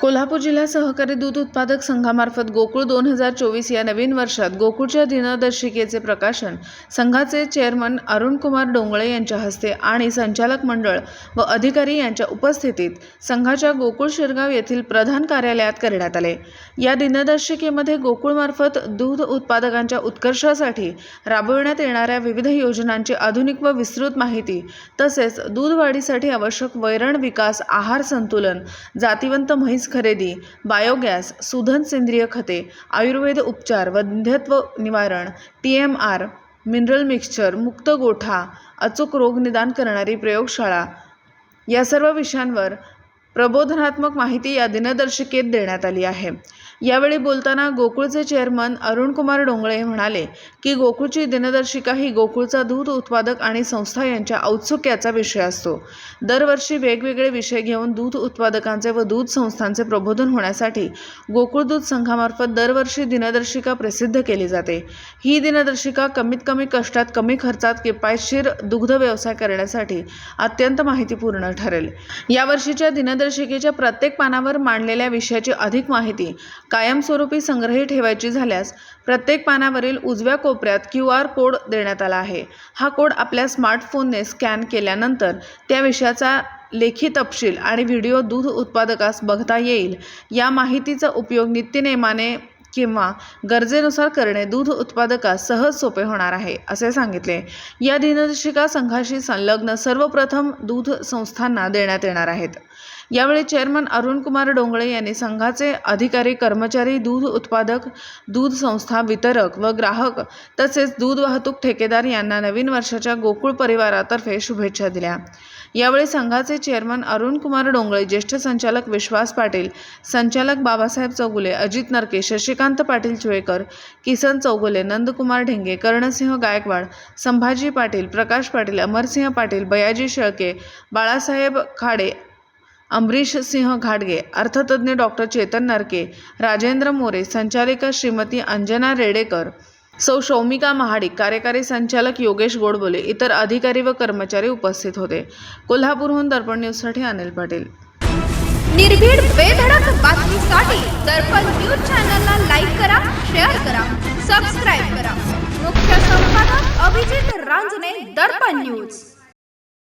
कोल्हापूर जिल्हा सहकारी दूध उत्पादक संघामार्फत गोकुळ दोन हजार चोवीस या नवीन वर्षात गोकुळच्या दिनदर्शिकेचे प्रकाशन संघाचे चेअरमन अरुणकुमार डोंगळे यांच्या हस्ते आणि संचालक मंडळ व अधिकारी यांच्या उपस्थितीत संघाच्या गोकुळ शिरगाव येथील प्रधान कार्यालयात करण्यात आले. या दिनदर्शिकेमध्ये गोकुळमार्फत दूध उत्पादकांच्या उत्कर्षासाठी राबविण्यात येणाऱ्या विविध योजनांची आधुनिक व विस्तृत माहिती तसेच दूध वाढीसाठी आवश्यक वैरण विकास आहार संतुलन जातिवंत म्हैस खरेदी बायोगॅस सुधन सेंद्रिय खते आयुर्वेद उपचार वंध्यत्व निवारण T M R mineral mixture मुक्त गोठा अचूक रोग निदान करणारी प्रयोगशाळा या सर्व विषयांवर प्रबोधनात्मक माहिती या दिनदर्शिकेत देण्यात आली आहे. यावेळी बोलताना गोकुळचे चेअरमन अरुणकुमार डोंगळे म्हणाले की गोकुळची दिनदर्शिका ही गोकुळचा दूध उत्पादक आणि संस्था यांच्या औत्सुक्याचा विषय असतो. दरवर्षी वेगवेगळे विषय घेऊन दूध उत्पादकांचे व दूध संस्थांचे प्रबोधन होण्यासाठी गोकुळ दूध संघामार्फत दरवर्षी दिनदर्शिका प्रसिद्ध केली जाते. ही दिनदर्शिका कमीत कमी कष्टात कमी खर्चात किफायतशीर दुग्ध व्यवसाय करण्यासाठी अत्यंत माहितीपूर्ण ठरेल. यावर्षीच्या मार्गदर्शिकेच्या प्रत्येक पानावर मांडलेल्या विषयाची अधिक माहिती कायमस्वरूपी संग्रही ठेवायची झाल्यास प्रत्येक पानावरील उजव्या कोपऱ्यात क्यू आर कोड देण्यात आला आहे. हा कोड आपल्या स्मार्टफोनने स्कॅन केल्यानंतर त्या विषयाचा लेखी तपशील आणि व्हिडिओ दूध उत्पादकास बघता येईल. या माहितीचा उपयोग नित्यनेमाने किंवा गरजेनुसार करणे दूध उत्पादकास सहज सोपे होणार आहे असे सांगितले. या दिनदर्शिका संघाशी संलग्न सर्वप्रथम दूध संस्थांना देण्यात येणार आहेत. यावेळी चेअरमन अरुणकुमार डोंगळे यांनी संघाचे अधिकारी कर्मचारी दूध उत्पादक दूध संस्था वितरक व ग्राहक तसेच दूध वाहतूक ठेकेदार यांना नवीन वर्षाच्या गोकुळ परिवारातर्फे शुभेच्छा दिल्या. यावेळी संघाचे चेअरमन अरुणकुमार डोंगळे ज्येष्ठ संचालक विश्वास पाटील संचालक बाबासाहेब चौगुले अजित नरके शशिकांत पाटील चुळेकर किसन चौगुले नंदकुमार ढेंगे कर्णसिंह गायकवाड संभाजी पाटील प्रकाश पाटील अमरसिंह पाटील बयाजी शेळके बाळासाहेब खाडे अमरीश सिंह घाटगे अर्थतज्ञ डॉक्टर चेतन नरके राजेंद्र मोरे संचालिका श्रीमती अंजना रेडेकर सौ शौमिका महाडिक कार्यकारी संचालक योगेश गोडबोले इतर अधिकारी व कर्मचारी उपस्थित होते. कोल्हापूरहून दर्पण न्यूजसाठी अनिल पाटील. निर्भीड बेधडक बातमीसाठी दर्पण न्यूज चॅनलला लाईक करा शेअर करा सबस्क्राईब करा. मुख्य संपादक अभिजित रांजणे दर्पण न्यूज.